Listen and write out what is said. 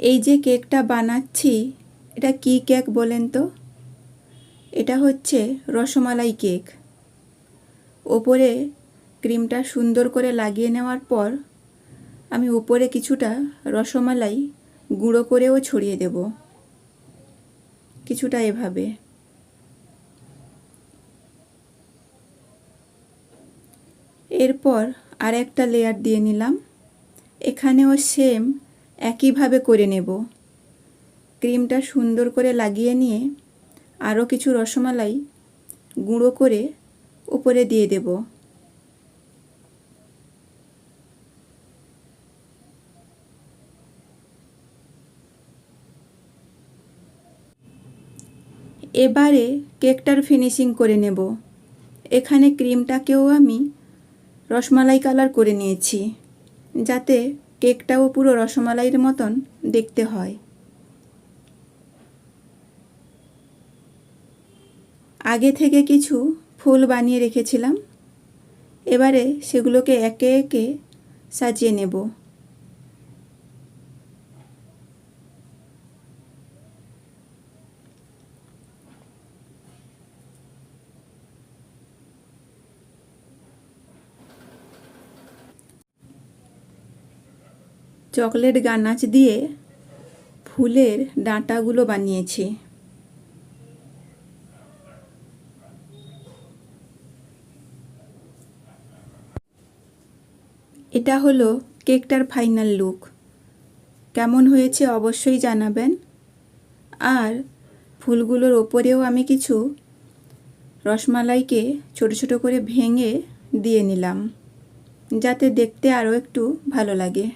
এই যে কেকটা বানাচ্ছি, এটা কি কেক বলেন তো? এটা হচ্ছে রসমালাই কেক। ওপরে ক্রিমটা সুন্দর করে লাগিয়ে নেওয়ার পর আমি উপরে কিছুটা রসমালাই গুঁড়ো করেও ছড়িয়ে দেব। কিছুটা এভাবে। এরপর আর একটা লেয়ার দিয়ে নিলাম। এখানেও সেম একইভাবে করে নেব। ক্রিমটা সুন্দর করে লাগিয়ে নিয়ে আরও কিছু রসমালাই গুঁড়ো করে উপরে দিয়ে দেব। এবারে কেকটার ফিনিশিং করে নেব। এখানে ক্রিমটাকেও আমি রসমালাই কালার করে নিয়েছি, যাতে কেকটাও পুরো রসমালাইয়ের মতন দেখতে হয়। আগে থেকে কিছু ফুল বানিয়ে রেখেছিলাম। এবারে সেগুলোকে একে একে সাজিয়ে নেব। চকলেট গানাচ দিয়ে ফুলের ডাঁটাগুলো বানিয়েছি। এটা হলো কেকটার ফাইনাল লুক। কেমন হয়েছে অবশ্যই জানাবেন। আর ফুলগুলোর ওপরেও আমি কিছু রসমালাইকে ছোট ছোট করে ভেঙে দিয়ে নিলাম, যাতে দেখতে আরও একটু ভালো লাগে।